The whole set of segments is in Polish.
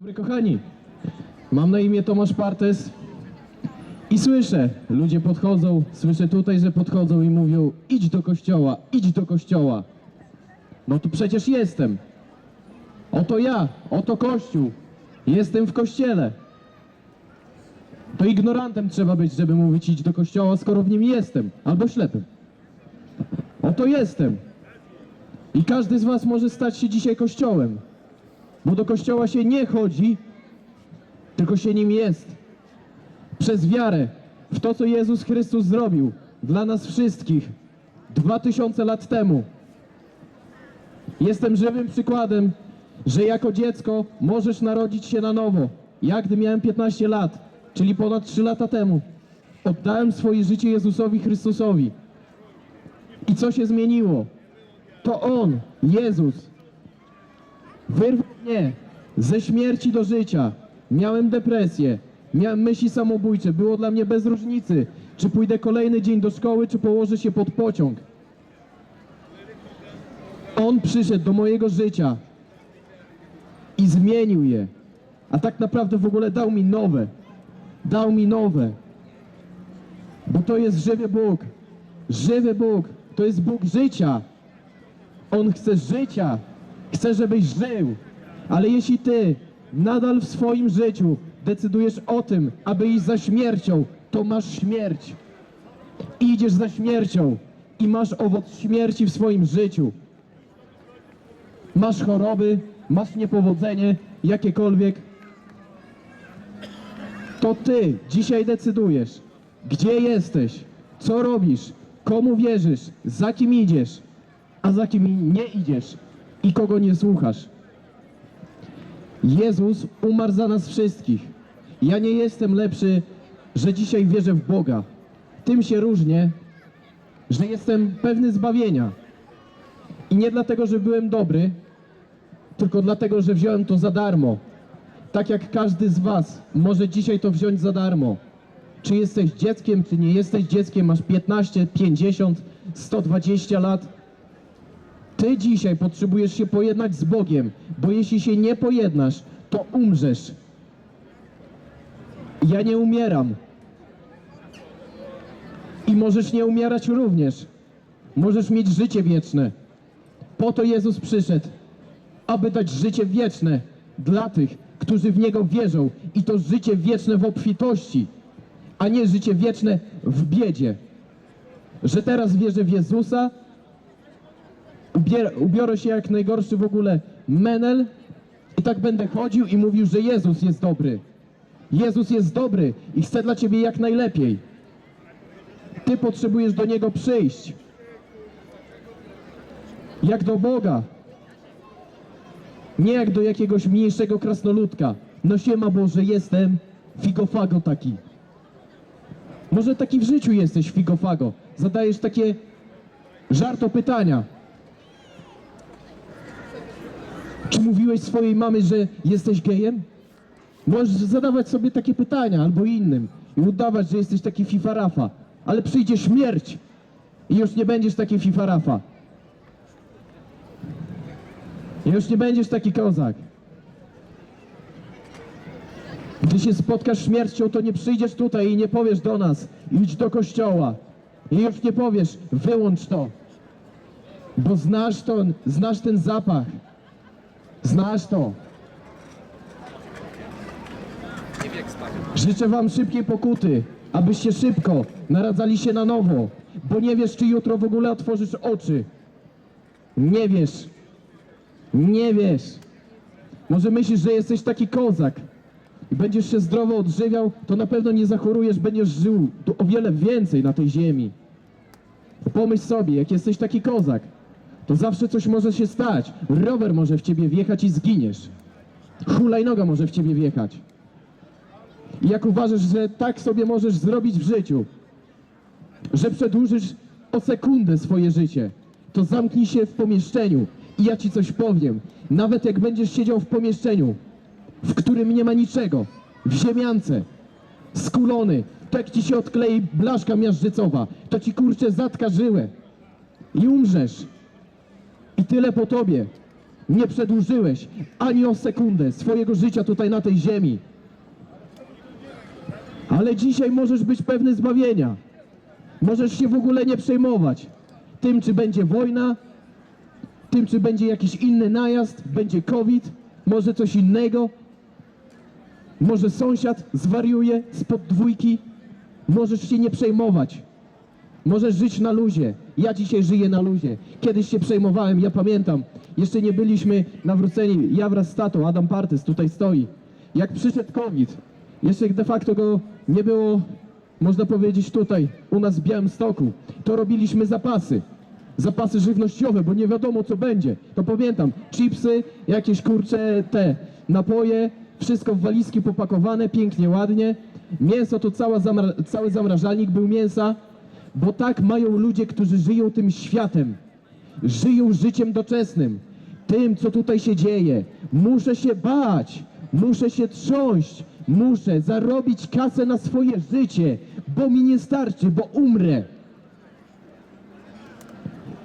Dobry kochani, mam na imię Tomasz Partes i słyszę, ludzie podchodzą, słyszę tutaj, że podchodzą i mówią idź do kościoła, idź do kościoła. No to przecież jestem. Oto ja, oto kościół, jestem w kościele. To ignorantem trzeba być, żeby mówić idź do kościoła, skoro w nim jestem, albo ślepym. Oto jestem. I każdy z was może stać się dzisiaj kościołem. Bo do kościoła się nie chodzi, tylko się nim jest. Przez wiarę w to, co Jezus Chrystus zrobił dla nas wszystkich dwa tysiące lat temu. Jestem żywym przykładem, że jako dziecko możesz narodzić się na nowo. Ja, gdy miałem 15 lat, czyli ponad 3 lata temu, oddałem swoje życie Jezusowi Chrystusowi. I co się zmieniło? To On, Jezus, Wyrwał mnie ze śmierci do życia. Miałem depresję, miałem myśli samobójcze. Było dla mnie bez różnicy, czy pójdę kolejny dzień do szkoły, czy położę się pod pociąg. On przyszedł do mojego życia i zmienił je. A tak naprawdę w ogóle dał mi nowe. Dał mi nowe. Bo to jest żywy Bóg. Żywy Bóg. To jest Bóg życia. On chce życia. Chce, żebyś żył. Ale jeśli ty nadal w swoim życiu decydujesz o tym, aby iść za śmiercią, to masz śmierć. Idziesz za śmiercią i masz owoc śmierci w swoim życiu. Masz choroby, masz niepowodzenie, jakiekolwiek. To ty dzisiaj decydujesz, gdzie jesteś, co robisz, komu wierzysz, za kim idziesz, a za kim nie idziesz i kogo nie słuchasz. Jezus umarł za nas wszystkich. Ja nie jestem lepszy, że dzisiaj wierzę w Boga. Tym się różnię, że jestem pewny zbawienia. I nie dlatego, że byłem dobry, tylko dlatego, że wziąłem to za darmo. Tak jak każdy z Was może dzisiaj to wziąć za darmo. Czy jesteś dzieckiem, czy nie jesteś dzieckiem, masz 15, 50, 120 lat, ty dzisiaj potrzebujesz się pojednać z Bogiem, bo jeśli się nie pojednasz, to umrzesz. Ja nie umieram. I możesz nie umierać również. Możesz mieć życie wieczne. Po to Jezus przyszedł, aby dać życie wieczne dla tych, którzy w Niego wierzą. I to życie wieczne w obfitości, a nie życie wieczne w biedzie. Że teraz wierzę w Jezusa, ubiorę się jak najgorszy w ogóle menel i tak będę chodził i mówił, że Jezus jest dobry. Jezus jest dobry i chce dla ciebie jak najlepiej. Ty potrzebujesz do Niego przyjść. Jak do Boga. Nie jak do jakiegoś mniejszego krasnoludka. No siema Boże, jestem figofago taki. Może taki w życiu jesteś figofago. Zadajesz takie żarto pytania. Czy mówiłeś swojej mamy, że jesteś gejem? Możesz zadawać sobie takie pytania albo innym i udawać, że jesteś taki fifarafa, ale przyjdzie śmierć i już nie będziesz taki fifarafa. I już nie będziesz taki kozak. Gdy się spotkasz śmiercią, to nie przyjdziesz tutaj i nie powiesz do nas, idź do kościoła. I już nie powiesz, wyłącz to. Bo znasz to, znasz ten zapach. Znasz to. Życzę wam szybkiej pokuty, abyście szybko naradzali się na nowo, bo nie wiesz, czy jutro w ogóle otworzysz oczy. Nie wiesz. Nie wiesz. Może myślisz, że jesteś taki kozak i będziesz się zdrowo odżywiał, to na pewno nie zachorujesz, będziesz żył o wiele więcej na tej ziemi. Pomyśl sobie, jak jesteś taki kozak, to zawsze coś może się stać. Rower może w ciebie wjechać i zginiesz. Hulajnoga może w ciebie wjechać. I jak uważasz, że tak sobie możesz zrobić w życiu, że przedłużysz o sekundę swoje życie, to zamknij się w pomieszczeniu i ja ci coś powiem. Nawet jak będziesz siedział w pomieszczeniu, w którym nie ma niczego, w ziemiance, skulony, to jak ci się odklei blaszka miażdżycowa, to ci kurczę zatka żyłę i umrzesz. I tyle po tobie. nie przedłużyłeś ani o sekundę swojego życia tutaj na tej ziemi. Ale dzisiaj możesz być pewny zbawienia. Możesz się w ogóle nie przejmować tym, czy będzie wojna, tym, czy będzie jakiś inny najazd, będzie COVID, może coś innego. Może sąsiad zwariuje spod dwójki. Możesz się nie przejmować. Możesz żyć na luzie. Ja dzisiaj żyję na luzie. Kiedyś się przejmowałem, ja pamiętam. Jeszcze nie byliśmy nawróceni. Ja wraz z tatą, Adam Partys tutaj stoi. Jak przyszedł COVID, jeszcze de facto go nie było, można powiedzieć tutaj, u nas w Białymstoku, to robiliśmy zapasy. Zapasy żywnościowe, bo nie wiadomo co będzie. To pamiętam, chipsy, jakieś kurcze, te napoje, wszystko w walizki popakowane, pięknie, ładnie. Mięso to cała zamra- cały zamrażalnik był mięsa, bo tak mają ludzie, którzy żyją tym światem. Żyją życiem doczesnym. Tym, co tutaj się dzieje. Muszę się bać, muszę się trząść, muszę zarobić kasę na swoje życie, bo mi nie starczy, bo umrę.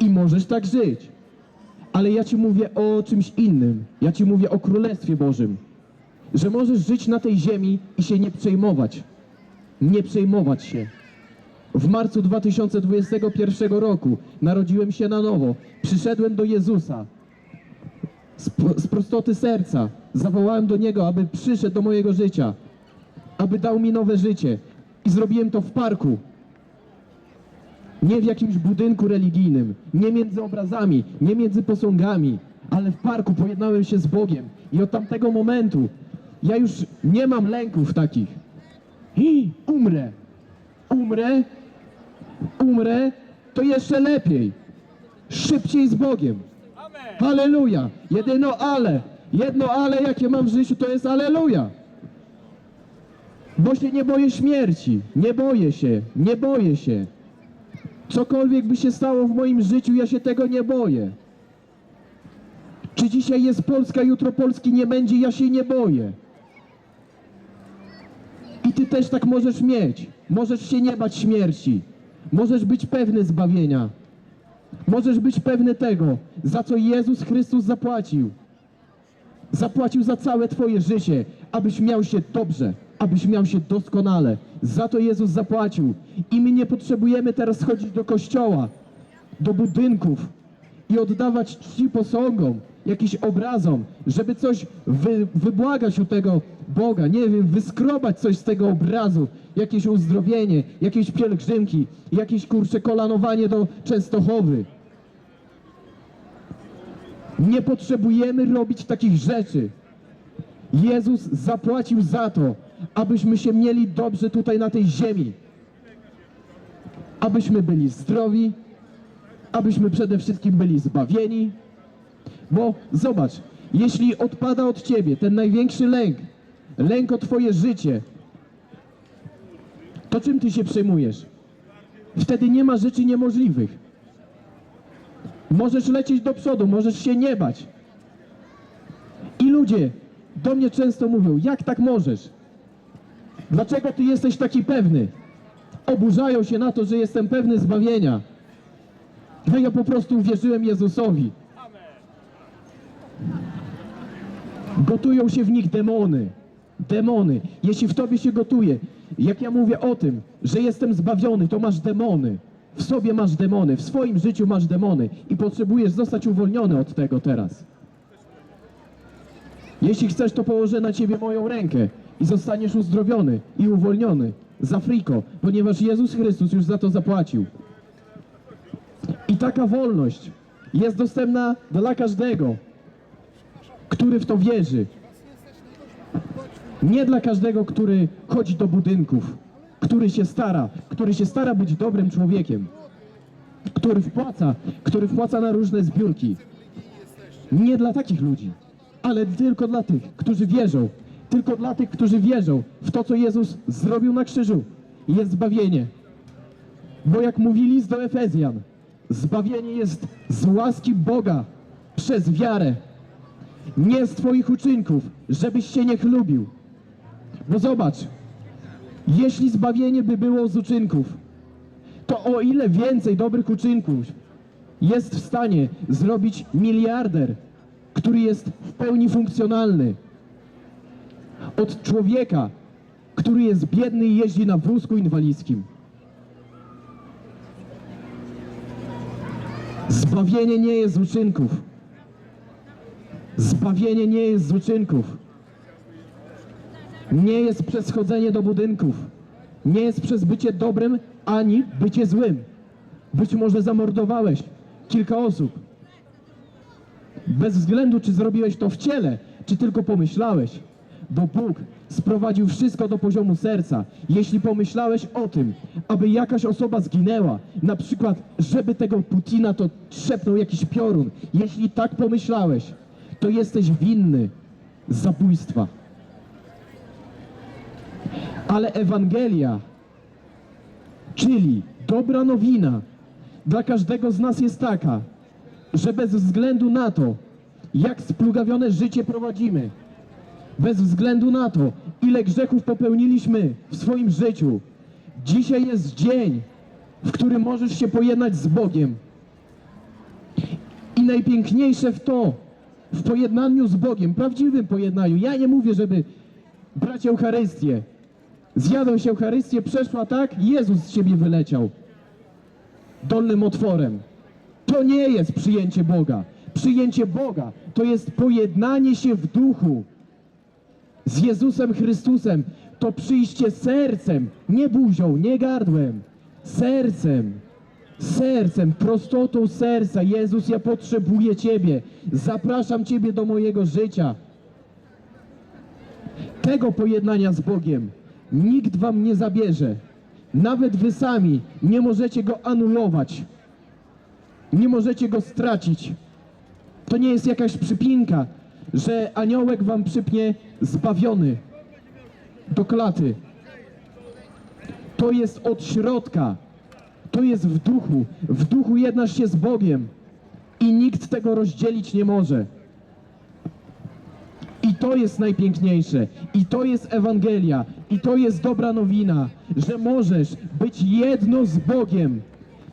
I możesz tak żyć. Ale ja ci mówię o czymś innym. Ja ci mówię o Królestwie Bożym. Że możesz żyć na tej ziemi i się nie przejmować. Nie przejmować się. W marcu 2021 roku narodziłem się na nowo. Przyszedłem do Jezusa. Z, z prostoty serca zawołałem do Niego, aby przyszedł do mojego życia. Aby dał mi nowe życie. I zrobiłem to w parku. Nie w jakimś budynku religijnym, nie między obrazami, nie między posągami, ale w parku pojednałem się z Bogiem. I od tamtego momentu ja już nie mam lęków takich. I umrę. Umrę, umrę, to jeszcze lepiej. Szybciej z Bogiem. Halleluja. Jedyno ale, jedno ale jakie mam w życiu to jest aleluja. Bo się nie boję śmierci. Nie boję się, nie boję się. Cokolwiek by się stało w moim życiu, ja się tego nie boję. Czy dzisiaj jest Polska, jutro Polski nie będzie, ja się nie boję. I ty też tak możesz mieć. Możesz się nie bać śmierci. Możesz być pewny zbawienia. Możesz być pewny tego, za co Jezus Chrystus zapłacił. Zapłacił za całe Twoje życie, abyś miał się dobrze, abyś miał się doskonale. Za to Jezus zapłacił. I my nie potrzebujemy teraz chodzić do kościoła, do budynków i oddawać czci posągom, jakimś obrazom, żeby coś wy, wybłagać u tego Boga, nie wiem, wyskrobać coś z tego obrazu, jakieś uzdrowienie, jakieś pielgrzymki, jakieś kurcze kolanowanie do Częstochowy. Nie potrzebujemy robić takich rzeczy. Jezus zapłacił za to, abyśmy się mieli dobrze tutaj na tej ziemi. Abyśmy byli zdrowi, abyśmy przede wszystkim byli zbawieni. Bo zobacz, jeśli odpada od ciebie ten największy lęk, lęk o twoje życie, to czym ty się przejmujesz? Wtedy nie ma rzeczy niemożliwych. Możesz lecieć do przodu, możesz się nie bać. I ludzie do mnie często mówią, jak tak możesz? Dlaczego ty jesteś taki pewny? Oburzają się na to, że jestem pewny zbawienia. No ja po prostu uwierzyłem Jezusowi. Gotują się w nich demony. Demony. Jeśli w tobie się gotuje, jak ja mówię o tym, że jestem zbawiony, to masz demony. W sobie masz demony, w swoim życiu masz demony i potrzebujesz zostać uwolniony od tego teraz. Jeśli chcesz, to położę na ciebie moją rękę i zostaniesz uzdrowiony i uwolniony za friko, ponieważ Jezus Chrystus już za to zapłacił. I taka wolność jest dostępna dla każdego, który w to wierzy. Nie dla każdego, który chodzi do budynków, który się stara, który się stara być dobrym człowiekiem, który wpłaca, który wpłaca na różne zbiórki. Nie dla takich ludzi, ale tylko dla tych, którzy wierzą. Tylko dla tych, którzy wierzą w to, co Jezus zrobił na krzyżu. Jest zbawienie. Bo jak mówi list do Efezjan, zbawienie jest z łaski Boga przez wiarę. Nie z Twoich uczynków, żebyś się nie chlubił. Bo zobacz, jeśli zbawienie by było z uczynków, to o ile więcej dobrych uczynków jest w stanie zrobić miliarder, który jest w pełni funkcjonalny. Od człowieka, który jest biedny i jeździ na wózku inwalidzkim. Zbawienie nie jest z uczynków. Zbawienie nie jest z uczynków. Nie jest przez chodzenie do budynków. Nie jest przez bycie dobrym ani bycie złym. Być może zamordowałeś kilka osób. Bez względu, czy zrobiłeś to w ciele, czy tylko pomyślałeś. Bo Bóg sprowadził wszystko do poziomu serca. Jeśli pomyślałeś o tym, aby jakaś osoba zginęła, na przykład, żeby tego Putina to trzepnął jakiś piorun, jeśli tak pomyślałeś, to jesteś winny zabójstwa. Ale Ewangelia, czyli dobra nowina, dla każdego z nas jest taka, że bez względu na to, jak splugawione życie prowadzimy, bez względu na to, ile grzechów popełniliśmy w swoim życiu, dzisiaj jest dzień, w którym możesz się pojednać z Bogiem. I najpiękniejsze w to, w pojednaniu z Bogiem, prawdziwym pojednaniu. Ja nie mówię, żeby brać Eucharystię. Zjadłeś Eucharystię, przeszła tak, Jezus z siebie wyleciał dolnym otworem. To nie jest przyjęcie Boga. Przyjęcie Boga to jest pojednanie się w duchu z Jezusem Chrystusem. To przyjście sercem, nie buzią, nie gardłem, sercem. Sercem, prostotą serca. Jezus, ja potrzebuję Ciebie. Zapraszam Ciebie do mojego życia. Tego pojednania z Bogiem nikt Wam nie zabierze. Nawet Wy sami nie możecie go anulować. Nie możecie go stracić. To nie jest jakaś przypinka, że aniołek Wam przypnie zbawiony do klaty. To jest od środka. To jest w duchu. W duchu jednasz się z Bogiem i nikt tego rozdzielić nie może. I to jest najpiękniejsze. I to jest Ewangelia. I to jest dobra nowina, że możesz być jedno z Bogiem.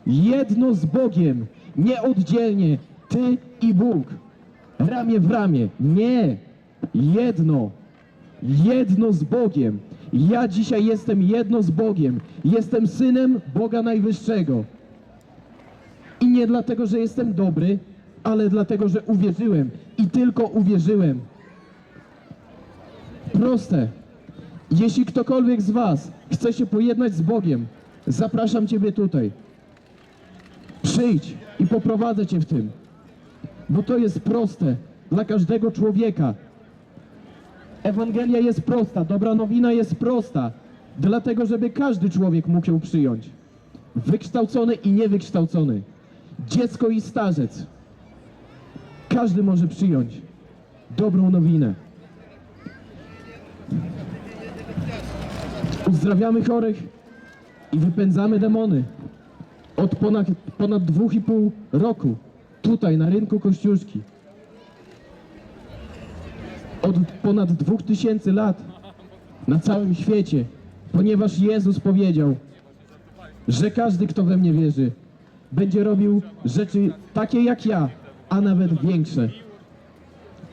Jedno z Bogiem. Nie oddzielnie. Ty i Bóg. Ramię w ramię. Nie. Jedno. Jedno z Bogiem. Ja dzisiaj jestem jedno z Bogiem. Jestem synem Boga Najwyższego. I nie dlatego, że jestem dobry, ale dlatego, że uwierzyłem. I tylko uwierzyłem. Proste. Jeśli ktokolwiek z Was chce się pojednać z Bogiem, zapraszam Ciebie tutaj. Przyjdź i poprowadzę Cię w tym. Bo to jest proste dla każdego człowieka. Ewangelia jest prosta, dobra nowina jest prosta, dlatego żeby każdy człowiek mógł ją przyjąć. Wykształcony i niewykształcony, dziecko i starzec. Każdy może przyjąć dobrą nowinę. Uzdrawiamy chorych i wypędzamy demony. Od ponad, ponad dwóch i pół roku tutaj na rynku Kościuszki. Od ponad dwóch tysięcy lat na całym świecie, ponieważ Jezus powiedział, że każdy, kto we mnie wierzy, będzie robił rzeczy takie jak ja, a nawet większe.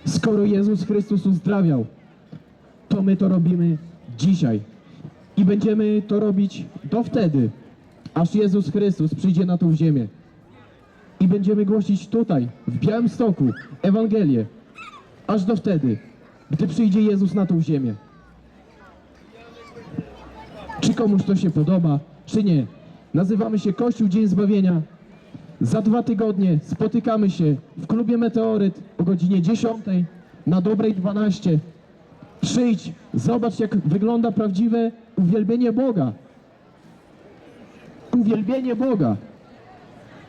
Skoro Jezus Chrystus uzdrawiał, to my to robimy dzisiaj. I będziemy to robić do wtedy, aż Jezus Chrystus przyjdzie na tą ziemię. I będziemy głosić tutaj, w Białymstoku, Ewangelię. Aż do wtedy, gdy przyjdzie Jezus na tą ziemię. Czy komuś to się podoba, czy nie. Nazywamy się Kościół Dzień Zbawienia. Za dwa tygodnie spotykamy się w klubie Meteoryt o godzinie 10 na dobrej 12. Przyjdź, zobacz jak wygląda prawdziwe uwielbienie Boga. Uwielbienie Boga.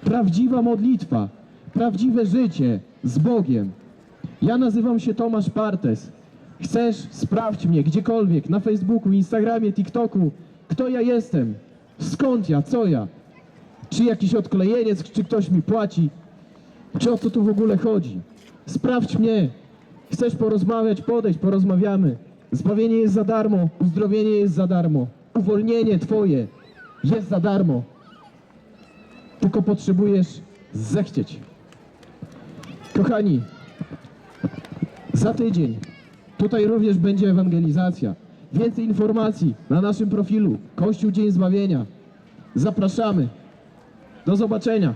Prawdziwa modlitwa, prawdziwe życie z Bogiem. Ja nazywam się Tomasz Partes. Chcesz? Sprawdź mnie gdziekolwiek, na Facebooku, Instagramie, TikToku. Kto ja jestem? Skąd ja? Co ja? Czy jakiś odklejeniec, czy ktoś mi płaci? Czy o co tu w ogóle chodzi? Sprawdź mnie. Chcesz porozmawiać? Podejdź, porozmawiamy. Zbawienie jest za darmo, uzdrowienie jest za darmo, uwolnienie Twoje jest za darmo. Tylko potrzebujesz zechcieć. Kochani, Za tydzień tutaj również będzie ewangelizacja. Więcej informacji na naszym profilu Kościół Dzień Zbawienia. Zapraszamy. Do zobaczenia.